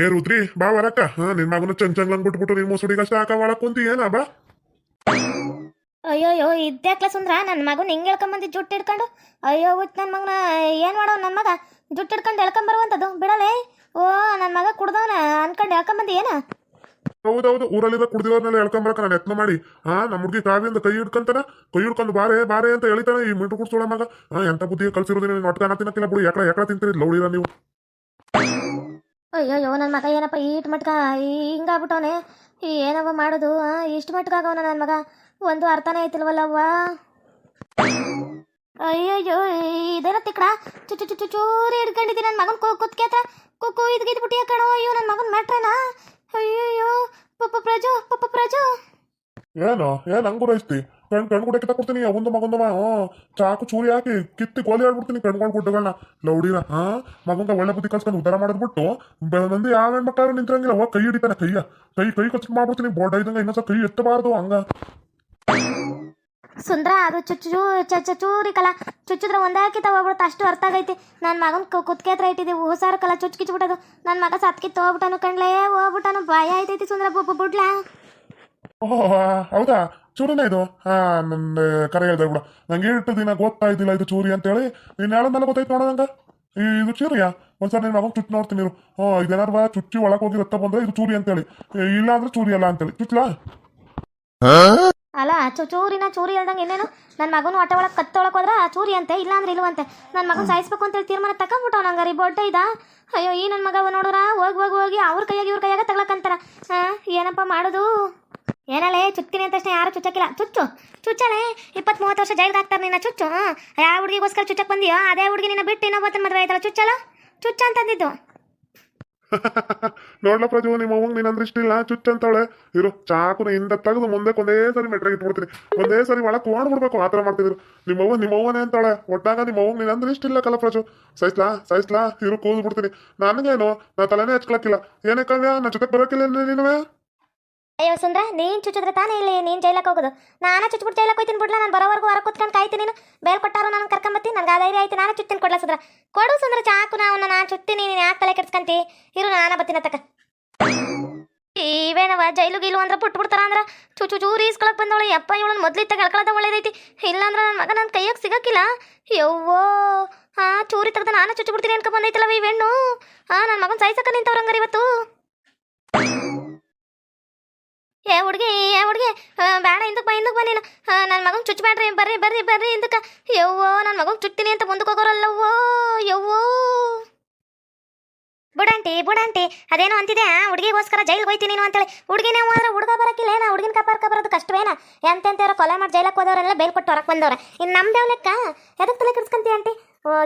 ಏ ರುದ್ರಿ, ಬಾ ವರಕ್ಕ. ಹಾ, ನಿನ್ ಮಗನ ಚಂಗ್ ಚಂಗ್ಲಂಗ್ ಬಿಟ್ಬಿಟ್ಟು ನಿನ್ ಮುಸುಡಿಗೆ ಅಷ್ಟ ಹಾಕ ಒಳಕ್ ಕುಂತಿ. ಏನ, ಬಾ. ಅಯ್ಯೋಯ್ಯೋ ಇದ್ಯಾಕ್ಲ ಸುಂದ್ರ ನನ್ನ ಮಗನ ಹಿಂಗೆ ಹೇಳ್ಕೊಂಬಂದು ಜುಟ್ಟು ಹಿಡ್ಕೊಂಡು? ಅಯ್ಯೋ ಹುಚ್ಚ ನನ್ನ ಮಗನ. ಏನ್ ಮಾಡೋ ನನ್ನ ಮಗ? ಜುಟ್ಟು ಹಿಡ್ಕೊಂಡು ಎಳ್ಕೊಂಬರುವಂಥದ್ದು ಬಿಡಲೇ? ಓ ನನ್ನ ಮಗ ಕುಡ್ದವನ. ಅನ್ಕೊಂಡು. ಎಳ್ಕೊಂಬಂದು ಏನ? ಹೌದೌದು, ಊರಲ್ಲಿದ್ದ ಕುಡ್ದಿರೋದ್ನೆಲ್ಲ ಹೇಳ್ಕೊಂಬರಕ ನಾನು ಯತ್ನ ಮಾಡಿ. ಆ ನಮ್ಮ ಹುಡುಗಿ ಕಾವ್ಯಂದ ಕೈ ಹಿಡ್ಕಂತಾನ? ಕೈ ಹಿಡ್ಕೊಂಡು ಬಾರೆ ಬಾರೆ ಅಂತ ಹೇಳಿತಾನೆ ಈ ಮಿಂಟು ಕುಡ್ಸೋಳ ಮಗ. ಎಂಥ ಎಂತ ಬುದ್ಧಿ ಕಲ್ಸಿರೋದಿನ ನೀನು ಒಟ್ಕ ತಿನ್ನಕ್ಕಿಲ್ಲ ಬಿಡು ಯಾಕಡೆ ಯಾಕಡೆ ತಿಂತೀರಿ? ಲೌಡಿರ ನೀವು. ಅಯ್ಯೋ ನನ್ನ ಮಗ ಏನಪ್ಪ ಈಟ್ ಮಟ್ಕ ಹಿಂಗಾಗ್ಬಿಟ್ಟವನೆ. ಏನವ ಮಾಡೋದು ಇಷ್ಟ ಮಟ್ಕಾಗವನ ನನ್ನ ಮಗ. ಒಂದು ಅರ್ಥನೇ ಐತಿಲ್ವಲ್ಲವ್ವ. ಅಯ್ಯೋ ಇದೇನ ತಿಕ್ಕಡ ಚು ಚು ಚು ಚೂರಿ ಹಿಡ್ಕೊಂಡಿದ್ದೀನಿ ನನ್ನ ಮಗನ ಕುತ್ಕೆ ಹತ್ರ ಕುಕ್ಕು ಇದ್ಗಿದ್ ಬಿಟ್ಟಿಯ ಕಣೋ? ಅಯ್ಯೋ ನನ್ನ ಮಗನ ಮೆಟ್ರೇನಾ ಅಯ್ಯಯ್ಯೋ ಪಪ್ಪ ಪ್ರಜಾ ಪ್ರಜಾ. ಏನೋ, ಏನ್ ಹಂಗುರೈಸ್ತಿ ಕಣ್ ಕಣ್ ಕೂಡ ಕಿತ್ತ ಕೊಡ್ತೀನಿ ಒಂದು ಮಗೊಂದವ ಚಾಕು ಚೂರಿ ಹಾಕಿ, ಕಿತ್ತಿ ಗೋಲಿ ಆಡ್ಬಿಡ್ತೀನಿ ಕಣ್ಗಳು ಗುಡ್ಡಗಳನ್ನ ಲೌಡಿರ, ಹಾ. ಮಗಂಗ ಒಳ್ಳೆ ಬುದ್ಧಿ ಕಲ್ಸ್ಕೊಂಡು ಉದ್ದಾರ ಮಾಡಿದ್ಬಿಟ್ಟು ಮಂದಿ ಯಾವ ಹೆಣ್ಮಕ್ಳು ನಿಂತಿರಂಗಿಲ್ಲ, ಹೋಗಿ ಕೈ ಹಿಡಿತಾನೆ ಕೈಯ. ಕೈ ಕೈ ಕಚ್ಚಿ ಮಾಡ್ಬಿಡ್ತೀನಿ, ಬೋರ್ಡ್ ಇದ್ದಂಗ ಇನ್ನೊಂದ್ಸಲ ಕೈ ಎತ್ತಬಾರ್ದು, ಹಂಗ. ಸುಂದ್ರ ಅದು. ಚುಚ್ಚು ಚ ಚ ಚೂರಿ ಕಲ. ಚುಚ್ಚಿದ್ರೆ ಒಂದಾಕಿ ತಗೋಬಿಡುತ್ತೆ ಅಷ್ಟು ಅರ್ಥ ಆಗೈತಿ. ನನ್ನ ಮಗನ ಕುತ್ಕೆ ಹತ್ರ ಇಟ್ಟಿದ್ದೀವಿ ಹುಸಾರ ಕಲ. ಚುಚ್ಚು ಕಿಚ್ಬಿಟ್ಟದು ನನ್ನ ಮಗ ಸತ್ಕಿ ತಗೋಬಿಟ್ಟನು ಕಣ್ಲೇ. ಹೋಗ್ಬಿಟ್ಟನು. ಭಯ ಆಯ್ತೈತಿ ಸುಂದರ ಬುಡ್ಲ. ಓಹ್ ಹೌದಾ? ಚೂರಿನ ಇದು? ಹಾ ನನ್ನ ಕರೆ ಹೇಳ್ದೆ ಬಿಡ. ನಂಗೆ ಇಟ್ಟು ದಿನ ಗೊತ್ತಾಯ್ತಿಲ್ಲ ಇದು ಚೂರಿ ಅಂತೇಳಿ. ನೀನ್ ನನಗೆ ಗೊತ್ತಾಯ್ತು ನೋಡೋದಂಗ ನಂಗ. ಇದು ಚೂರಿಯಾ? ಒಂದ್ಸಲ ನಿನ್ ಮಗನ್ ಚುಚ್ಚು ನೋಡ್ತೀನಿ ನೀರು ಹ್ಞೂ ಇದೇನಾರ ಚುಚ್ಚಿ ಒಳಗೆ ಹೋಗಿ ರಕ್ತ ಬಂದ್ರೆ ಇದು ಚೂರಿ ಅಂತೇಳಿ. ಇಲ್ಲ ಅಂದ್ರೆ ಚೂರಿ ಅಲ್ಲ ಅಂತೇಳಿ. ಚುಚ್ಚಲಾ? ಚೂರಿನ ಚೂರಿ ಹೇಳ್ದಂಗೆ ಇನ್ನೇನು? ನನ್ನ ಮಗನ ಹೊಟ್ಟೆ ಒಳಗೆ ಕತ್ತೊಳಕ್ಕೆ ಹೋದ್ರೆ ಆ ಚೂರಿ ಅಂತೆ ಇಲ್ಲ ಅಂದ್ರೆ ಇಲ್ವಂತೆ. ನನ್ನ ಮಗನ ಸಾಯಿಸ್ಬೇಕು ಅಂತೇಳಿ ತೀರ್ಮಾನ ತಕೊಂಬಿಟ್ಟವ್ ನಂಗೆ, ರೀ ಬೊಡ್ಡ ಇದ? ಅಯ್ಯೋ, ಈ ನನ್ನ ಮಗ ನೋಡೋರ, ಹೋಗಿ ಹೋಗಿ ಹೋಗಿ ಅವ್ರ ಕೈಯಾಗಿ ಇವ್ರ ಕೈಯಾಗ ತಗೊಳಕಂತಾರ ಹಾಂ ಏನಪ್ಪ ಮಾಡೋದು? ಏನಲ್ಲೇ ಚುಚ್ತೀನಿ ಅಂತ ತಕ್ಷಣ ಯಾರು ಚುಚ್ಚಕ್ಕಿಲ್ಲ. ಚುಚ್ಚು, ಚುಚ್ಚಲೇ ಇಪ್ಪತ್ತು ಮೂವತ್ತು ವರ್ಷ ಜೈಲ್ಗೆ ಹಾಕ್ತಾರೆ ನಿನ್ನ ಚುಚ್ಚು ಯಾವ ಹುಡುಗಿಗೋಸ್ಕರ ಚುಚ್ಚಕ್ಕೆ ಬಂದಿಯೋ, ಅದೇ ಹುಡುಗಿ ನಿನ್ನ ಬಿಟ್ಟು ಇನ್ನೊಬ್ಬತ್ತನ ಮದುವೆ ಆಯ್ತಲ್ಲ ಚುಚ್ಚಲ್ಲ ಚುಚ್ಚ ಅಂತಂದಿದ್ದು ನೋಡ್ಲ ಪ್ರಜು ನಿಮ್ಮ ಅವಂಗ್ ನೀನಂದ್ರೆ ಇಷ್ಟಿಲ್ಲ ಚುಚ್ಚ ಅಂತಾಳೆ ಇರು, ಚಾಕುನ ಹಿಂದೆ ತೆಗೆದು ಮುಂದೆ ಒಂದೇ ಸರಿ ಮೆಟ್ರಿಗೆ ಇಟ್ಬಿಡ್ತೀನಿ. ಒಂದೇ ಸರಿ ಒಳಗೆ ಬಿಡ್ಬೇಕು ಆ ಥರ ಮಾಡ್ತಿದ್ರು. ನಿಮ್ಮ ಅವ್ವ, ನಿಮ್ಮ ಅವ್ವನೇ ಅಂತಾಳೆ ಒಟ್ಟಾಗ ನಿಮ್ಮ ಅವ್ವಂಗ್ ನೀನಂದ್ರೆ ಇಷ್ಟಿಲ್ಲ ಕಲ ಪ್ರಜು ಸೈಸ್ಲಾ ಸೈಸ್ಲಾ, ಇರು ಕೂದ್ಬಿಡ್ತೀನಿ ನನಗೇನು, ನಾ ತಲೆನೇ ಹಚ್ಕೊಳಕ್ಕಿಲ್ಲ. ಏನೇ ಕಾವ್ಯ ನನ್ನ ಜೊತೆ ಬರೋಕಿಲ್ಲ ನೀನುವೇ? ಅಯ್ಯೋ ಸುಂದ್ರ, ನೀನ್ ಚುಚ್ಚಿದ್ರೆ ತಾನೇ ಇಲ್ಲಿ ನೀನು ಜೈಲಕ್ಕೆ ಹೋಗೋದು. ನಾನು ಚುಚ್ಬಿಟ್ಟು ಜೈಲಕ್ಕೆ ಹೋಯ್ತೀನಿ ಬಿಡ್ಲಾ, ನಾನು ಬರೋವರೆಗೂ ಹೊರ ಕೂತ್ಕೊಂಡು ಕಾಯ್ತೀನಿ ನೀನು. ಬೇಲ್ ಕೊಟ್ಟಾರು ನಾನು ಕರ್ಕೊಂಬತ್ತೀನಿ ನನಗೆ ಧೈರ್ಯ ಆಯ್ತು ನಾನು ಚುತ್ತೀನಿ ಕೊಡ್ಲ ಸುಂದ್ರ. ಕೊಡು ಸುಂದ್ರ ಚಾಕು ನಾವು ನಾನು ಚುತ್ತೀನಿ ನೀನು ಯಾಕೆ ತಲೆ ಕೆಡ್ಸ್ಕಂತಿ? ಇರು, ನಾನು ಬತ್ತೀನಿ ತಕ ಇವೇನವ ಜೈಲು ಗೀಲು ಅಂದ್ರೆ ಪುಟ್ ಬಿಡ್ತಾರ ಅಂದ್ರೆ? ಚುಚು ಚೂರು ಈಸ್ಕೊಳಕ್ ಬಂದವಳು, ಯಪ್ಪ ಇವಳನ್ನ ಮೊದ್ಲಿತ್ತ ಕಳ್ಕೊಳ್ಳೋದ ಒಳ್ಳೇದೈತಿ. ಇಲ್ಲಾಂದ್ರೆ ನನ್ನ ಮಗ ನನ್ನ ಕೈಯಾಗ ಸಿಗಕ್ಕಿಲ್ಲ. ಯವ್ವೋ ಹಾ ಚೂರಿ ತೆಗ್ದು ನಾನು ಚುಚ್ಚು ಬಿಡ್ತೀನಿ ಅನ್ಕೊ ಬಂದೈತಲ್ಲ ಈ ಹೆಣ್ಣು. ಹಾ ನನ್ನ ಮಗನ ಸಾಯ್ಸಕ್ಕ ನಿಂತವ್ರಂಗಾರ ಇವತ್ತು. ಏ, ಹುಡುಗಿ ಏ, ಹುಡುಗಿ ಬೇಡ ಹಿಂದಕ್ಕೆ ಬಾ ಹಿಂದಕ್ಕೆ ಬಾ ನೀನು. ನನ್ನ ಮಗನ ಚುಚ್ಚಬೇಡ್ರಿ ಬರ್ರಿ ಬರ್ರಿ ಬರ್ರಿ, ಹಿಂದಕ್ಕೆ. ಯವ್ವೋ ನನ್ನ ಮಗನ ಚುಟ್ಟಿನಿ ಅಂತ ಮುಂದಕ್ಕೆ ಹೋಗೋರಲ್ಲವ್ವೋ, ಯವ್ವೋ. ಬುಡಂಟಿ ಬುಡಂಟಿ, ಅದೇನೋ ಅಂತಿದೆ ಹುಡುಗಿಗೋಸ್ಕರ ಜೈಲ್ಗೆ ಹೋಯ್ತೀನಿ ನೀನು ಅಂತೇಳಿ. ಹುಡುಗಿನೇ ಹೋದ್ರೆ ಹುಡುಗ ಬರಕ್ಕಿಲ್ಲ, ಏನ? ಹುಡುಗಿನ ಕಪಾರ್ಕ ಬರೋದು ಕಷ್ಟವೇನ? ಎಂತೆಂತವ್ರ ಕೊಲೆ ಮಾಡಿ ಜೈಲಕ್ಕೆ ಹೋದವರೆಲ್ಲ ಬೇಲ್ ಕೊಟ್ಟು ಹೊರಗೆ ಬಂದವ್ರೆ. ಇನ್ನು ನಮ್ದು ಲೆಕ್ಕ? ಎದಕ್ಕೆ ತಲೆ ಕೆಡ್ಸ್ಕೊಂತೀಯ, ಆಂಟಿ?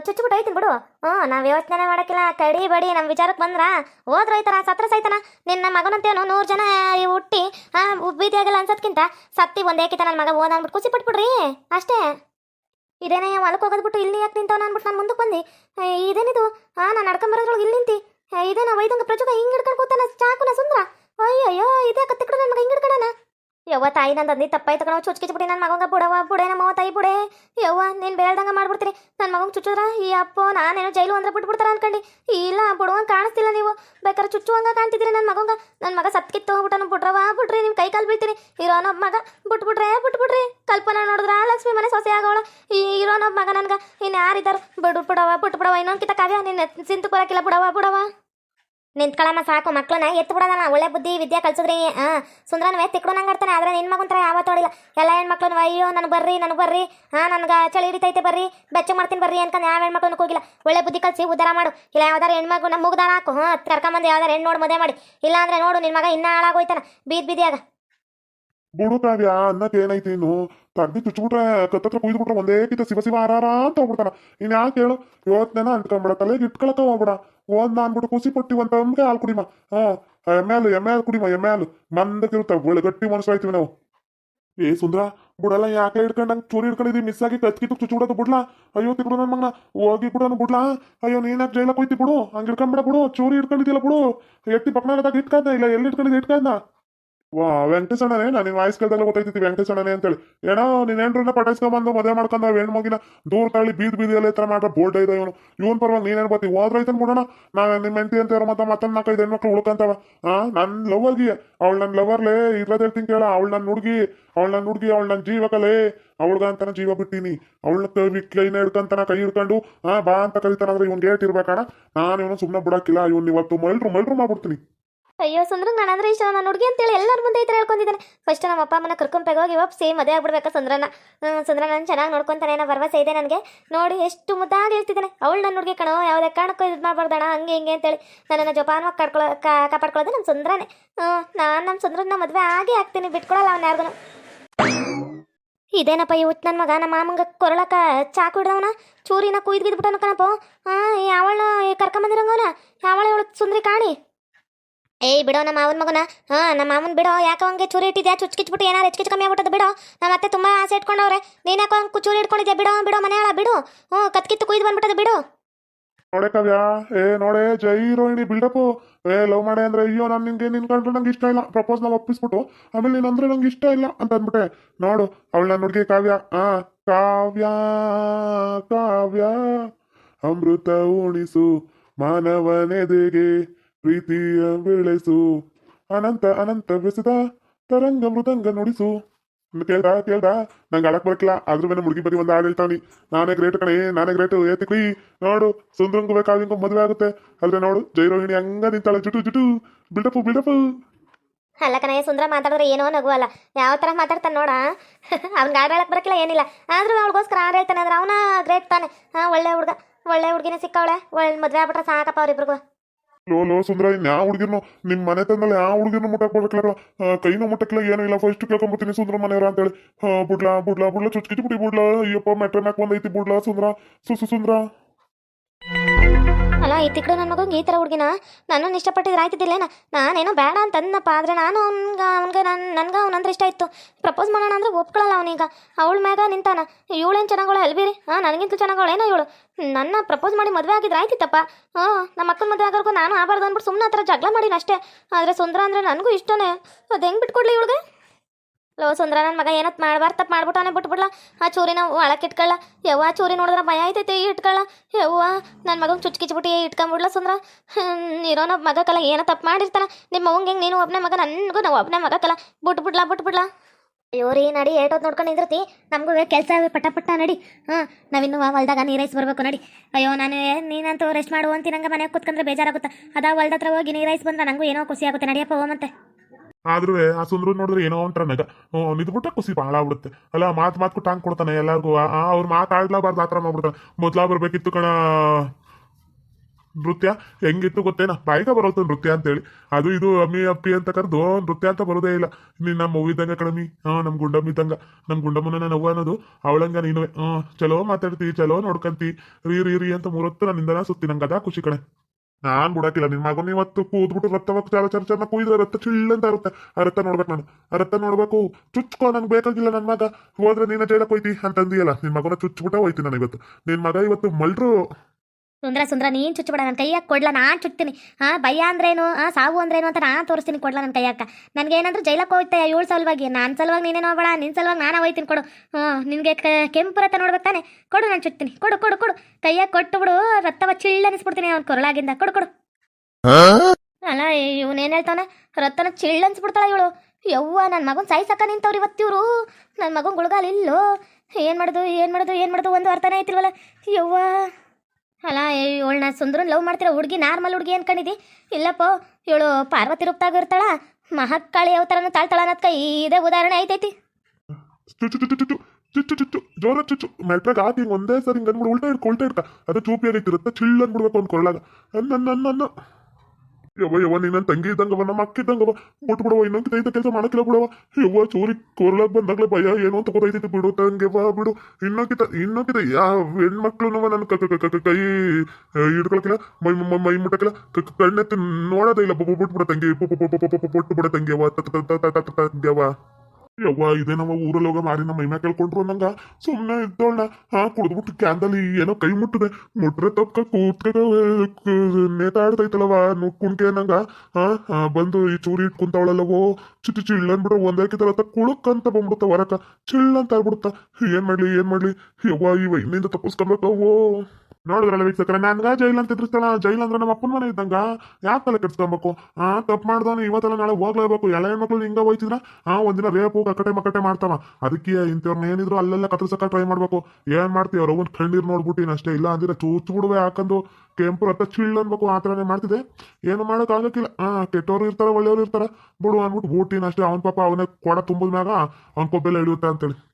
ಚುಚ್ಚಿಬಿಟ್ಟು ಐತಿನ್ ಬಿಡು. ಹ್ಞೂ, ನಾವು ಯೋಚನೆ ಮಾಡೋಕ್ಕಿಲ್ಲ ಕಡಿ ಬಡಿ ನಮ್ಮ ವಿಚಾರಕ್ಕೆ ಬಂದ್ರ. ಹೋದ್ರೆ ಹೋಯ್ತಾರ, ಸತ್ರ ಸೈತಾನ. ನಿನ್ನ ಮಗನಂತೇನು ನೂರು ಜನ ಹುಟ್ಟಿ ಬೀದಿಯಾಗಲ್ಲ ಅನ್ಸೋದ್ಕಿಂತ ಸತ್ತಿ ಒಂದೇಕಿತ ನನ್ನ ಮಗ ಓದ್ ಅಂದ್ಬಿಟ್ಟು ಖುಷಿ ಪಟ್ಬಿಡ್ರಿ ಅಷ್ಟೇ. ಇದೇನೇ ಹೊಲಕ್ಕೆ ಹೋಗೋದ್ಬಿಟ್ಟು ಇಲ್ಲಿ ಯಾಕೆ ನಿಂತವ ಅಂದ್ಬಿಟ್ಟು ನಾನು ಮುಂದಕ್ಕೆ ಬಂದು. ಇದೇನಿದು? ಹಾಂ, ನಾನು ನಡ್ಕೊಂಬರೋದ್ರೊಳಗೆ ಇಲ್ಲಿ ನಿಂತಿ. ಇದೇನ ವೈದಂಗ ಪ್ರಜುಗ ಹಿಂಗೆ ಹಿಡ್ಕೊಂಡು ಕೂತಾನ ಚಾಕುನ ಸುಂದ್ರ. ಅಯ್ಯಯ್ಯೋ ಇದೇ ಕತ್ತಿಕಡ ನನ್ನ ಮಗ ಹಿಂಗ್ ಯವ್ವ ತಾಯಿ ನಂದು ಅಂದಿ ತಪ್ಪಾಯ್ತು ಕಣ ಚುಚ್ಕಿಚ್ಬಿಡಿ ನನ್ನ ಮಗಂಗ ಬುಡವ ಬುಡೆ, ನಮ್ಮ ತಾಯಿ ಬುಡೆ. ಯವ್ವ, ನೀನು ಬೇಳ್ದಂಗ ಮಾಡ್ಬಿಡ್ತೀರಿ ನನ್ನ ಮಗಂಗೆ ಚುಚ್ಚಿದ್ರ? ಈ ಅಪ್ಪ, ನಾನೇನೋ ಜೈಲು ಅಂದ್ರೆ ಬಿಟ್ಬಿಡ್ತಾರ ಅನ್ಕಂಡಿ. ಇಲ್ಲ, ಬುಡುವಂಗೆ ಕಾಣಿಸ್ತಿಲ್ಲ ನೀವು. ಬೇಕಾದ್ರೆ ಚುಚ್ಚುವಂಗ ಕಾಣ್ತಿದ್ರಿ ನನ್ನ ಮಗಂಗ. ನನ್ನ ಮಗ ಸತ್ಕಿತ್ತು ಹೋಗ್ಬಿಟ್ಟನು ಬಿಟ್ರವ ಬಿಡ್ರಿ, ನಿಮ್ ಕೈ ಕಾಲು ಇರೋ ಇರೋನೊಬ್ಬ ಮಗ ಬಿಟ್ಬಿಟ್ರೆ ಬಿಟ್ಬಿಡ್ರಿ. ಕಲ್ಪನಾ ನೋಡಿದ್ರ, ಲಕ್ಷ್ಮಿ ಮನೆ ಸೊಸೆ ಆಗೋಳ. ಈ ಇರೋನೊಬ್ಬ ಮಗ ನನ್ಗೆ ಇನ್ನು ಯಾರಿದಾರ? ಬಿಡು, ಬಿಡವ, ಬಿಟ್ಬಿಡವ ಇನ್ನೊಂದು ಕಾವ್ಯ, ನಿನ್ನ ಸಿಂತು ಕೊರಕಿಲ್ಲ, ಬಿಡವ ಬಿಡವ. ನಿಂತ್ಕೊಳಮ್ಮ ಸಾಕು ಮಕ್ಕಳನ್ನ ಎತ್ತು ಬಿಡೋದಮ್ಮ ಒಳ್ಳೆ ಬುದ್ಧಿ, ವಿದ್ಯೆ ಕಲ್ಸಿದ್ರಿ. ಆ ಸುಂದ್ರನವೇ ನಂಗೆ ಆಡ್ತಾನೆ ಆದ್ರೆ ನಿನ್ನ ಮಗಂತರ ಯಾವತ್ತೋಡಿಲ್ಲ ಎಲ್ಲ ಹೆಣ್ಮಕ್ಳನ್ನ, ಅಯ್ಯೋ, ನನಗೆ ಬರ್ರಿ ನನಗೆ ಬರ್ರಿ. ಹಾಂ ನನಗೆ ಚಳಿ ಹಿಡಿತೈತೆ, ಬರ್ರಿ. ಬೆಚ್ಚ ಮಾಡ್ತೀನಿ, ಬರ್ರಿ ಅನ್ಕೊಂಡು ಯಾವ ಹೆಣ್ಮಕ್ಳನ್ನ ಹೋಗಿಲ್ಲ ಒಳ್ಳೆ ಬುದ್ಧಿ ಕಲ್ಸಿ ಉದ್ದಾರ ಮಾಡು. ಇಲ್ಲ, ಯಾವ್ದಾರ ಹೆಣ್ಮಗು ನಮ್ಮ ಮುಗ್ದಾರ ಹಾಕು, ಹಾಂ, ಕರ್ಕೊಂಬಂದು ಯಾವ್ದಾರ ಹೆಣ್ಣು ನೋಡಿ ಮದುವೆ ಮಾಡಿ. ಇಲ್ಲ ಅಂದ್ರೆ ನೋಡು ನಿನ್ನ ಮಗ ಇನ್ನೂ ಹಾಳಾಗೋಯ್ತಾನ, ಬೀದ್ ಬೀದಿಯಾಗ. ಬುಡು ಕಾವ್ಯ ಅನ್ನಕ್ಕೆ ಏನೈತಿ ಇನ್ನು ತಗ್ದಿ ಚುಚ್ಬಿಟ್ರೆ ಕತ್ತತ್ರ ಕುಯ್ದು ಬಿಟ್ರೆ ಒಂದೇ ಕಿತ ಶಿವ ಶಿವ ಆರಾರ ಅಂತ ಹೋಗ್ಬಿಡ್ತಾನ. ಇನ್ ಯಾಕೆ ಹೇಳು ಇವತ್ತೇನ ಅಂದ್ಕೊಂಬಿಡ ತಲೆಗೆ ಇಟ್ಕೊಳಕ ಹೋಗ್ಬಿಡ. ಒಂದ್ ಅನ್ಬಿಟ್ಟು ಖುಷಿ ಪಟ್ಟಿ ಒಂದ್ ತಮ್ಗೆ ಹಾಲು ಕುಡಿಮ. ಹಾ ಎಮ್ಮೆ ಹಾಲು ಎಮ್ಮೆ ಹಾಲು ಕುಡಿಮ ಎಮ್ಮೆ ಹಾಲು ಮಂದಕ್ಕಿರುತ್ತೆ ಒಳ್ಳೆ ಗಟ್ಟಿ ಮನುಷ್ಯ ಆಯ್ತೀವಿ ನಾವು ಏ ಸುಂದ್ರ, ಬುಡಲ್ಲ ಯಾಕೆ ಹಿಡ್ಕೊಂಡಂಗೆ ಚೂರಿ ಹಿಡ್ಕೊಂಡಿದ್ವಿ ಮಿಸ್ ಆಗಿ ಕತ್ಕಿತ್ತು ಚುಚ್ಚು ಬಿಡೋದು ಬಿಡ್ಲಾ? ಅಯ್ಯೋ ತಿಬಿಡು ನನ್ನ ಮಗನ. ಹೋಗಿ ಬಿಡೋನು ಬಿಡ್ಲಾ. ಅಯ್ಯೋ ನೀನಾಕ್ ಜೈಲಕ್ಕೆ ಹೋಯ್ತಿ ಬಿಡು? ಹಂಗೆ ಹಿಡ್ಕೊಂಬಿಡ ಬಿಡು. ಚೂರಿ ಹಿಡ್ಕೊಂಡಿದ್ದಿಲ್ಲ ಬಿಡು. ಎತ್ತಿ ಪಕ್ಕನದಾಗ ಇಟ್ಕಂದ ಇಲ್ಲ, ಎಲ್ಲಿ ಇಟ್ಕೊಂಡಿದ್ದೆ ಇಟ್ಕಾದ. ವಾ, ವೆಂಕಟೇಶ್ ಅಣ್ಣನೇ, ನಾನು ನಿನ್ ವಾಯ್ಸ್ ಕೇಳ್ದಲ್ಲ ಗೊತ್ತೈತಿ ವೆಂಕಟೇಶಣ್ಣನೇ ಅಂತೇಳಿ. ಏನೋ ನಿನ್ನ ಹೆಂಡ್ರನ್ನ ಪಟಾಯಿಸ್ಕೊಂಬಂದು ಮದುವೆ ಮಾಡ್ಕೊಂಡ್ ಹೆಣ್ಣು ಮಗಿನ ದೂರ ತಳ್ಳಿ ಬೀದ್ ಬೀದಿಯಲ್ಲಿ ಇತರ ಮಾಡ್ರ ಬೋರ್ಡ್ ಇದೆ ಇವನು. ಇವನ್ ಪರವಾಗಿ ನೀನೇನ್ ಬತ್ತಿ ಹೋದ್ರೆ ಐತನ್ ಬಿಡೋಣ. ನಾ ನಿಮ್ಮ ಹೆಂಡತಿ ಅಂತ ಇರೋ ಮತ್ತೆ ಮತ್ತೆ ನಾಲ್ಕೈದು ಹೆಣ್ಮಕ್ಳು ಉಳ್ಕಂತಾವ. ಹಾ ನನ್ನ ಲವರ್ಗಿ ನನ್ ನನ್ನ ಲವರ್ಲೇ ಇರೋದ್ ಹೇಳ್ತೀನಿ ಕೇಳ. ಅವಳು ನನ್ನ ಹುಡುಗಿ. ಅವಳು ನನ್ನ ಹುಡುಗಿ, ಅವಳು ನನ್ನ ಜೀವಕಲೇ. ಅವಳ್ಗ ಅಂತ ಜೀವ ಬಿಟ್ಟಿನಿ. ಅವಳನ್ನ ಕೈ ಕೈನ ಹಿಡ್ಕಂತನ ಕೈ ಹಿಡ್ಕೊಂಡು, ಆ, ಬಾ ಅಂತ ಕರಿತಾನಂದ್ರೆ ಇವನ್ ಗೇಟ್ ಇರ್ಬೇಕಣ. ನಾನು ಇವನು ಸುಮ್ಮನೆ ಬಿಡಕ್ಕಿಲ್ಲ. ಇವನ್ ಇವತ್ತು ಮಲ್ರು ಮಲ್ರು ಮಾಡ್ಬಿಡ್ತೀನಿ. ಅಯ್ಯೋ ಸುಂದ್ರಂಗ್ ನಾನು ಅಂದ್ರೆ ಇಷ್ಟ ನನ್ನ ಹುಡುಗಿ ಅಂತೇಳಿ ಎಲ್ಲರ ಮುಂದೆ ಈ ಥರ ಹೇಳ್ಕೊಂಡಿದ್ದಾನೆ. ಫಸ್ಟ್ ನಮ್ಮ ಅಪ್ಪ ಅಮ್ಮನ ಕರ್ಕೊಂಡು ಹೋಗಿ ಸೇಮ್ ಮದುವೆ ಆಗ್ಬಿಡ್ಬೇಕಾ ಸುಂದ್ರನ? ಸುಂದ್ರ ನಾನು ಚೆನ್ನಾಗಿ ನೋಡ್ಕೊಂತಾನೆ ಅನ್ನೋ ಭರವಸೆ ಇದೆ ನನಗೆ. ನೋಡಿ ಎಷ್ಟು ಮುದ್ದಾಗಿ ಹೇಳ್ತಿದ್ದಾನೆ. ಅವಳು ನನ್ನ ಹುಡುಗಿ ಕಣೋ, ಯಾವುದೇ ಕಾರಣಕ್ಕೂ ಇದು ಮಾಡ್ಬಾರ್ದಣ ಹಂಗೆ ಹಿಂಗೆ ಅಂತೇಳಿ. ನನ್ನನ್ನು ಜೋಪಾನವಾಗಿ ಕಟ್ಕೊಳ್ಳೋ ಕಾ- ಕಾಪಾಡ್ಕೊಳ್ಳೋದು ನನ್ನ ಸುಂದ್ರನೇ. ನಾನು ನಮ್ಮ ಸುಂದ್ರನ ಮದುವೆ ಆಗೇ ಆಗ್ತೀನಿ, ಬಿಟ್ಕೊಳಲ್ಲ ಅವ್ನ ಯಾರಿಗೂ ಇದೇನಪ್ಪ ಇವತ್ತು ನನ್ನ ಮಗ, ನಮ್ಮ ಮಾಮಂಗ ಕೊರಳಕ ಚಾಕು ಹಿಡ್ದವನ ಚೂರಿನ ಕುಯ್ದು ಗಿದ್ಬಿಟ್ಟನ ಕಣಪ್ಪ. ಹಾಂ ಯಾವಳ ಕರ್ಕೊಂಬಂದಿರಂಗವನ ಯಾವಳ ಇವಳು ಸುಂದ್ರಿ ಕಾಣಿ. ಏಯ್ ಬಿಡೋ ನಮ್ಮ ಮಾವನ ಮಗನ. ಹಾ, ನಮ್ಮ ಮಾವನ್ ಬಿಡೋ. ಯಾಕೆ ಹಂಗೆ ಚೂರಿ ಇಟ್ಟಿದ್ಯಾ? ಚುಚ್ಕಿಚ್ಬಿಟ್ಟು ಏನಾರು ಹೆಚ್ಚು ಕಮ್ಮಿ ಆಗ್ಬಿಟ್ಟದ ಬಿಡೋ. ನಮ್ಮ ಮತ್ತೆ ತುಂಬ ಆಸೆ ಇಟ್ಕೊಂಡವ್ರೆ. ನೀನು ಯಾಕೋ ಹಂಗೆ ಚೂರಿ ಇಟ್ಕೊಂಡಿದ್ಯಾ? ಬಿಡೋ ಬಿಡೋ, ಮನೆಯಾಳ, ಬಿಡು. ಹ್ಞೂ ಕತ್ಕಿತ್ತು ಕುಯ್ದು ಬಂದ್ಬಿಟ್ಟದ ಬಿಡು. ನೋಡೆ ಕಾವ್ಯ. ಏ, ನೋಡೆ, ಜೈ ರೋಹಿಣಿ ಬಿಲ್ಡಪ್ ಏ ಲವ್ ಮಾಡೆ ಅಂದ್ರೆ ಅಯ್ಯೋ, ನಾನು ನಿನ್ಗೆ ನಿನ್ ಕಂಡ್ರೆ ನಂಗೆ ಇಷ್ಟ ಇಲ್ಲ. ಪ್ರಪೋಸ್ ನಾವು ಒಪ್ಪಿಸ್ಬಿಟ್ಟು, ಆಮೇಲೆ ನೀನ್ ಅಂದ್ರೆ ನಂಗೆ ಇಷ್ಟ ಇಲ್ಲ ಅಂತ ಅಂದ್ಬಿಟ್ಟೆ. ನೋಡು ಅವಳು ನನ್ನ ಹುಡುಗಿ ಕಾವ್ಯ. ಆ, ಕಾವ್ಯ ಕಾವ್ಯ. ಅಮೃತ ಉಣಿಸು ಮಾನವನೆದೆಗೆ ಪ್ರೀತಿಯ ಬೆಳೆಸು. ಅನಂತ ಅನಂತ ಬೆಸದ ತರಂಗ ಮೃದಂಗ ನುಡಿಸು. ಕೇಳ್ದ ಕೇಳ್ದ ನಂಗೆ ಆಡಕ್ ಬರಕಿಲ್ಲ. ಅದ್ರ ಮೇಲೆ ಮುಡುಗಿ ಬರೀ ಒಂದು ಹಾಡು ನಾನೇ ಗ್ರೇಟ್ ಕಣೆ, ನಾನೇ ಗ್ರೇಟ್ ಏತಿಕ್ರಿ ನೋಡು ಸುಂದ್ರಂಗು ಬೇಕಾದಿಂಗು ಮದುವೆ ಆಗುತ್ತೆ. ಆದ್ರೆ ನೋಡು, ಜೈರೋಹಿಣಿ ಹಂಗ ನಿಂತಾಳೆ. ಜುಟು ಜುಟು. ಬಿಲ್ಡಪ್ ಬಿಲ್ಡಪ್ ಅಲ್ಲ ಕಣಯ್ಯ ಸುಂದರ ಮಾತಾಡಿದ್ರೆ ಏನೋ ನಗುವಲ್ಲ. ಯಾವ ತರ ಮಾತಾಡ್ತಾನೆ ನೋಡ. ಅವ್ನಿಗೆ ಹಾಡು ಹೇಳಕ್ ಬರಕಿಲ್ಲ, ಏನಿಲ್ಲ. ಆದ್ರೂ ಅವಳಿಗೋಸ್ಕರ ಹಾಡು ಅಂದ್ರೆ ಅವನ ಗ್ರೇಟ್ ತಾನೆ. ಒಳ್ಳೆ ಹುಡುಗ, ಒಳ್ಳೆ ಹುಡುಗಿನೇ ಸಿಕ್ಕವಳೆ. ಒಳ್ಳೆ ಮದ್ವೆ ಆಗ್ಬಿಟ್ರೆ ಸಾಕಪ್ಪ ಅವ್ರಿಬ್ರಿಗೂ. ಲೋ ಲೋ ಸುಂದ್ರ ಇನ್ ಯಾವ ಹುಡುಗಿರ್ನು, ನಿಮ್ ಮನೆ ತಂದಲ್ಲಿ ಯಾವ ಹುಡುಗಿರ್ನು ಮುಟ್ಟಕ್ ಬರ್ಬೇಕಲ್ಲ ಕೈನೂ ಮುಟ್ಟಕ್ಕಿಲ್ಲ ಏನೂ ಇಲ್ಲ ಫಸ್ಟ್ ಕೇಳ್ಕೊಂಬರ್ತೀನಿ ಸುಂದ್ರ ಮನೆಯವ್ರ ಅಂತೇಳಿ. ಬುಡ್ಲಾ ಬುಡ್ಲಾ ಬುಡ್ಲಾ, ಚುಚ್ಕಿಚ್ ಬಿಡಿ ಬುಡ್ಲಾ. ಅಯ್ಯಪ್ಪ ಮೆಟ್ರೋ ಮ್ಯಾಕ್ ಬಂದೈತಿ ಬುಡ್ಲಾ ಸುಂದ್ರ. ಸುಸು ಸುಂದ್ರ. ಅಲ್ಲ, ಈ ತಿಕ್ಕಡು ನನ್ನ ಮಗಂಗೆ ಈ ಥರ ಹುಡುಗಿನ ನನ್ನನ್ನು ಇಷ್ಟಪಟ್ಟಿದ್ರೆ ಆಯ್ತಿದ್ದಿಲ್ಲೇನ ನಾನೇನೋ ಬೇಡ ಅಂತ ಅನ್ನಪ್ಪ ಆದರೆ ನಾನು ಅವ್ನಿಗೆ ಅವ್ನಿಗೆ ನನ್ನ ನನಗೆ ಅವನಂದ್ರೆ ಇಷ್ಟ ಇತ್ತು. ಪ್ರಪೋಸ್ ಮಾಡೋಣ ಅಂದ್ರೆ ಒಪ್ಕೊಳ್ಳಲ್ಲ ಅವನೀಗ. ಅವಳ ಮ್ಯಾಗ ನಿಂತಾನ. ಇವಳೇನು ಚೆನ್ನಾಗಳು ಅಲ್ಬಿರಿ ಹಾಂ ನನಗಿಂತ ಏನೋ ಇವಳು? ನನ್ನ ಪ್ರಪೋಸ್ ಮಾಡಿ ಮದುವೆ ಆಗಿದ್ರೆ ಆಯ್ತಿತ್ತಪ್ಪ. ಹಾಂ ನಮ್ಮ ಅಕ್ಕನ ಮದುವೆ ಆಗೋರ್ಗು ನಾನು ಆಬಾರ್ದು ಅಂದ್ಬಿಟ್ಟು ಸುಮ್ಮನೆ ಆ ಥರ ಜಗಳ ಮಾಡೀನಿ ಅಷ್ಟೇ. ಆದರೆ ಸುಂದರ ಅಂದರೆ ನನಗೂ ಇಷ್ಟನೇ. ಅದು ಹೆಂಗೆ ಬಿಟ್ಕೊಡ್ಲಿ ಇವಳಿಗೆ? ಲೋ ಸುಂದ್ರ ನನ್ನ ಮಗ ಏನತ್ ಮಾಡ್ಬಾರ್ದು ತಪ್ಪು ಮಾಡ್ಬಿಟ್ಟಾನೆ ಬಿಟ್ಬಿಡ್ಲ ಆ ಚೂರಿನ ಒಳಕ್ಕೆ ಇಟ್ಕೊಳ್ಳ. ಯವ್ವ ಆ ಚೂರಿ ನೋಡಿದ್ರೆ ಭಯ ಆಯ್ತೈತೆ ಇಟ್ಕೊಳ್ಳ. ಯವ್ವ ನನ್ನ ಮಗಂಗೆ ಚುಚ್ಕಿಚ್ಬಿಟ್ಟು ಇಟ್ಕೊಂಬಿಡ್ಲ ಸುಂದ್ರ. ಇರೋನ ಮಗಕ್ಕಲ್ಲ ಏನೋ ತಪ್ಪು ಮಾಡಿರ್ತಾನ. ನಿಮ್ಮ ಅವಂಗೆ ಹೆಂಗೆ ನೀನು ಒಬ್ಬನೇ ಮಗ, ನನಗೂ ನಾವು ಒಬ್ಬನೇ ಮಗಕ್ಕಲ್ಲ ಬಿಟ್ಬಿಡ್ಲಾ ಬಿಟ್ಬಿಡ್ಲ ಅಯ್ಯೋ ರೀ, ನಡಿ ಏಟೋದು ನೋಡ್ಕೊಂಡು ನಿಂದಿರ್ತಿ. ನಮಗೂ ಕೆಲಸ ಪಟ ಪಟ್ಟ ನಡಿ. ಹಾಂ ನಾವಿನ್ನು ಹೊಲ್ದಾಗ ನೀರೈಸ್ ಬರಬೇಕು ನಡಿ. ಅಯ್ಯೋ, ನಾನು ನೀನಂತೂ ರೆಸ್ಟ್ ಮಾಡು ನಂಗೆ ಮನೆಗೆ ಕೂತ್ಕೊಂಡ್ರೆ ಬೇಜಾರಾಗುತ್ತೆ. ಅದಾ ಹೊಲ್ದ ಹತ್ರ ಹೋಗಿ ನೀರೈಸ್ ಬಂದ್ರೆ ನನಗೂ ಏನೋ ಖುಷಿ ಆಗುತ್ತೆ. ನಡಿಯಪ್ಪ, ಹೋಮಂತೆ. ಆದ್ರೂ ಆ ಸುಂದ್ರ ನೋಡಿದ್ರೆ ಏನೋ ಒಂಥರ ನಗ. ನಿದ್ಬಿಟ್ಟ ಖುಷಿ ಭಾಳ ಆಗ್ಬಿಡುತ್ತೆ. ಅಲ್ಲ, ಮಾತು ಮಾತು ಟಾಂಗ್ ಕೊಡ್ತಾನೆ ಎಲ್ಲರಿಗೂ. ಅವ್ರು ಮಾತಾಡ್ಲಾಬಾರ್ದು ಆ ಥರ ಮಾಡ್ಬಿಡ್ತಾನೆ. ಮೊದ್ಲ ಬರ್ಬೇಕಿತ್ತು ಕಣ, ನೃತ್ಯ. ಹೆಂಗಿತ್ತು ಗೊತ್ತೇನ? ಬಾಯಿಗೆ ಬರೋದು ನೃತ್ಯ ಅಂತೇಳಿ. ಅದು ಇದು ಅಮ್ಮಿ, ಅಪ್ಪಿ ಅಂತ ಕರೆದು ನೃತ್ಯ ಅಂತ ಬರೋದೇ ಇಲ್ಲ. ನೀನು ನಮ್ಮ ಅವ್ವ ಇದ್ದಂಗ ಕಣಮಿ ಹಾಂ ನಮ್ಮ ಗುಂಡಮ್ಮ ಇದ್ದಂಗ. ನಮ್ಮ ಗುಂಡಮ್ಮನ ನೋವು ಅನ್ನೋದು ಅವಳಂಗ ನೀನು ಹ್ಞೂ ಚಲೋ ಮಾತಾಡ್ತಿ, ಚಲೋ ನೋಡ್ಕಂತಿ. ರೀ ರೀ ರೀ ಅಂತ ಮೂರತ್ತು ನನ್ನಿಂದನ ಸುತ್ತಿ. ನಂಗೆ ಅದಾ ಖುಷಿ ಕಣೆ. ನಾನ್ ಬಿಡಾಕಿಲ್ಲ, ನಿನ್ ಮಗನ್ ಇವತ್ತು ಕೂದ್ಬಿಟ್ಟು ರಕ್ತ ಚಾರ ಚರ ಕುಯ್ದ್ರೆ ರಕ್ತ ಚಿಳ್ಳಂತ ಇರುತ್ತೆ. ಆ ರಕ್ತ ನೋಡ್ಬೇಕು ನಾನು, ಆ ರಕ್ತ ನೋಡ್ಬೇಕು. ಚುಚ್ಕೋ, ನಂಗೆ ಬೇಕಾಗಿಲ್ಲ ನನ್ ಮಗ. ಹೋದ್ರೆ ನೀನ ಜೈಲಕ್ ಹೋಯ್ತಿ ಅಂತಂದಿಯಲ್ಲ ನಿನ್ ಮಗನ ಚುಚ್ಬಿಟ್ಟ ಹೋಯ್ತಿ ನಾನು ಇವತ್ತು. ನಿನ್ ಮಗ ಇವತ್ತು ಮಲ್ರು ಸುಂದ್ರ ಸುಂದ್ರ, ನೀನು ಚುಚ್ಚಬೇಡ ನನ್ನ ಕೈಯಾಗ ಕೊಡ್ಲ, ನಾನು ಚುಚ್ತೀನಿ ಹಾಂ ಭಯ ಅಂದ್ರೇನು ಹಾಂ ಸಾವು ಅಂದ್ರೇನು ಅಂತ ನಾನು ತೋರಿಸ್ತೀನಿ ಕೊಡ್ಲ ನನ್ನ ಕೈಯಾಕ ನನಗೆ ಏನಂದ್ರೆ ಜೈಲಕ್ಕೆ ಹೋಗ್ತಾ ಇವಳು ಸಲುವಾಗಿ. ನಾನು ಸಲುವಾಗಿ ನೀನೇನೋ ಬೇಡ ನಿನ್ನ ಸಲುವಾಗಿ ನಾನು ಹೋಯ್ತೀನಿ ಕೊಡು. ಹ್ಞೂ ನಿನಗೆ ಕೆಂಪು ರಥ ನೋಡ್ಬೇಕು ತಾನೆ? ಕೊಡು, ನಾನು ಚುಚ್ತೀನಿ ಕೊಡು ಕೊಡು ಕೊಡು. ಕೈಯಾಗ ಕೊಟ್ಟು ಬಿಡು ರತ್ತವ ಚಿಳ್ಳ ಅನಿಸ್ಬಿಡ್ತೀನಿ ಅವ್ನ ಕೊರಳಾಗಿಂದ. ಕೊಡು ಕೊಡು. ಅಲ್ಲ ಇವನೇನು ಹೇಳ್ತಾನೆ ರಕ್ತನ ಚಿಳ್ಳ ಅನ್ಸ್ಬಿಡ್ತಾಳ ಇವಳು. ಯವ್ವ ನನ್ನ ಮಗನ ಸಾಯ್ಸಕ್ಕ ನಿಂತವ್ರು ಇವತ್ತಿವ್ರು. ನನ್ನ ಮಗನ ಗುಳ್ಗಾಲ ಇಲ್ಲೋ. ಏನು ಮಾಡೋದು ಏನು ಮಾಡೋದು ಏನು ಮಾಡೋದು, ಒಂದು ಅರ್ಥನೇ ಐತಿಲ್ವಲ್ಲ ಯವ್ವ. ಅಲ್ಲ ಇವಳನ್ನ ಸುಂದರ ಲವ್ ಮಾಡ್ತಿರೋ ಹುಡುಗಿ ನಾರ್ಮಲ್ ಹುಡುಗಿ ಅನ್ಕೊಂಡಿದ್ದಿ ಇಲ್ಲಪ್ಪ, ಇವಳು ಪಾರ್ವತಿ ರೂಪದಾಗ ಇರ್ತಾಳ, ಮಹಾಕಾಳಿ ಅವತಾರನ ತಾಳ್ತಾಳ ಅನ್ನೋದ್ಕ ಇದೇ ಉದಾಹರಣೆ ಐತೈತಿ. ಚುಚ್ಚು ಚುಚ್ಚು ಜೋರ ಚುಚ್ಚು ಒಂದೇ ಸರಿ ಹಿಂಗ್ ಅಂದ್ಬಿಡು ಉಲ್ಟಾ ಇಡ್ಕೊ ಉಲ್ಟಾ ಇಡ್ಕ ಅದು ಚೂಪಿ ಆಗೈತಿ ರಕ್ತ ಚಿಳ್ಳ ಅಂದ್ಬಿಡ್ಬೇಕು ಅಂದ್ಕೊಳ್ಳಾಗ ಕೊಳ್ಳಾಗ ನನ್ನ ನನ್ನ ನನ್ನ ಯವ್ವ ಯವ್ವ ನಿನ್ನ ನನ್ ತಂಗಿ ಇದ್ದಂಗವ ನಮ್ಮ ಅಕ್ಕ ಇದ್ದಂಗವ ಬಿಟ್ಬಿಡವ ಇನ್ನೊಂದು ಕೈದ ಕೆಲಸ ಮಾಡಕ್ಕಿಲ್ಲ ಬಿಡವ ಯವ್ವ, ಚೋರಿ ಕೊರ್ಲಾಗ ಬಂದಾಗ್ಲೇ ಭಯ, ಏನೋ ಅಂತ ಗೊತ್ತೈತಿ ಬಿಡು ತಂಗೆವ್ವ ಬಿಡು. ಇನ್ನೊಕ್ಕಿತ ಇನ್ನೊಕ್ಕಿತ ಯಾವ ಹೆಣ್ಮಕ್ಳು ನನ್ನ ಕ- ಹಿಡ್ಕೊಳಕಿಲ್ಲ ಮೈ, ಮೈ- ಮೈ ಮುಟ್ಟಕಿಲ್ಲ ಕ- ಕ- ಕಣ್ಣೆತ್ತಿ ನೋಡೋದೇ ಇಲ್ಲ. ಬಿಟ್ಬಿಡ ತಂಗಿ. ಪುಟ್ಟು ಬಿಡ ತಂಗ್ಯವ ತಂಗ್ಯವ ಯವ್ವ ಇದೇ ನಮ್ಮ ಊರಲ್ಲಿ ಹೋಗ ಮಾರಿ ನಮ್ಮ ಮೈಮ್ಯಾಗ ಕೇಳ್ಕೊಂಡ್ರು ಅನ್ನಂಗ. ಸುಮ್ಮನೆ ಇದ್ದೋಣ ಹಾ ಕುಡ್ದ್ಬಿಟ್ಟು ಕ್ಯಾಂದಲ್ಲಿ ಏನೋ ಕೈ ಮುಟ್ಟದೆ. ಮುಟ್ರೆ ತಪ್ಕ ಕೂತ್ಕ ನೇತಾಡ್ತೈತಲ್ಲವ ಕುಣ್ಕೆ ಅನ್ನಂಗ. ಹಾ ಹಾ, ಬಂದು ಈ ಚೂರಿ ಇಟ್ ಕುಂತವಳಲ್ಲವೋ ಚಿಟ್ಟು ಚಿಳ್ಳ ಅನ್ಬಿಟ್ರೆ ಒಂದೇ ಕಿತ್ತಲತ್ತ ಕುಳುಕ್ ಅಂತ ಬಂದ್ಬಿಡುತ್ತ ಹೊರಕ ಚಿಳ್ಳ ಅಂತ ಆಗ್ಬಿಡುತ್ತ ಏನ್ ಮಾಡ್ಲಿ ಏನ್ ಮಾಡ್ಲಿ? ಯವ್ವ ಈ ವೈನಿಂದ ತಪ್ಪಿಸ್ಕೊಬೇಕವೋ ನೋಡಿದ್ರಲ್ಲ ವೀಕ್ಷಕರ, ನನ್ಗ ಜೈಲ್ ಅಂತ ಇದ್ರಿಸ್ತಾಳ ಜೈಲ್ ಅಂದ್ರೆ ನಮ್ಮ ಅಪ್ಪನ ಮನೆ ಇದ್ದಂಗ. ಯಾಕೆ ತಲೆ ಕೆಡ್ಸ್ಕೊಬೇಕು? ಆ, ತಪ್ಪು ಮಾಡ್ದವನು ಇವತ್ತೆಲ್ಲ ನಾಳೆ ಹೋಗ್ಲೇಬೇಕು. ಎಲ್ಲ ಹೆಣ್ಮಕ್ಳು ಹಿಂಗ ಹೋಯ್ತಿದ್ರ? ಆ, ಒಂದಿನ ರೇಪು ಕಕ್ಕಟೆ ಮಕ್ಕಟೆ ಮಾಡ್ತಾವ. ಅದಕ್ಕೆ ಇಂಥವ್ರನ್ನ ಏನಿದ್ರು ಅಲ್ಲೆಲ್ಲ ಕತ್ರಿಸಕ ಟ್ರೈ ಮಾಡ್ಬೇಕು. ಏನ್ ಮಾಡ್ತೀವಿ ಅವ್ರ ಒಂದು ಕಣ್ಣೀರ್ ನೋಡ್ಬಿಟ್ಟಿನ ಅಷ್ಟೇ. ಇಲ್ಲ ಅಂದ್ರೆ ಚೂಚ್ ಬಿಡುವೆ ಹಾಕೊಂಡು ಕೆಂಪು ರಥ ಚೀಳ್ ಅನ್ಬೇಕು. ಆ ಥರನೇ ಮಾಡ್ತಿದೆ ಏನು ಮಾಡಕ್ ಆಗಕ್ಕಿಲ್ಲ. ಆ, ಕೆಟ್ಟವ್ರು ಇರ್ತಾರ, ಒಳ್ಳೆಯವ್ರು ಇರ್ತಾರ. ಬಿಡು ಅಂದ್ಬಿಟ್ಟು ಬೂಟಿನ ಅಷ್ಟೇ. ಅವನ ಪಾಪ ಅವನೇ ಕೊಡ ತುಂಬಿದ ಮ್ಯಾಗ ಅವ್ನ ಕೊಬ್ಬೆಲ್ಲ ಹಿಡಿಯುತ್ತೆ ಅಂತೇಳಿ.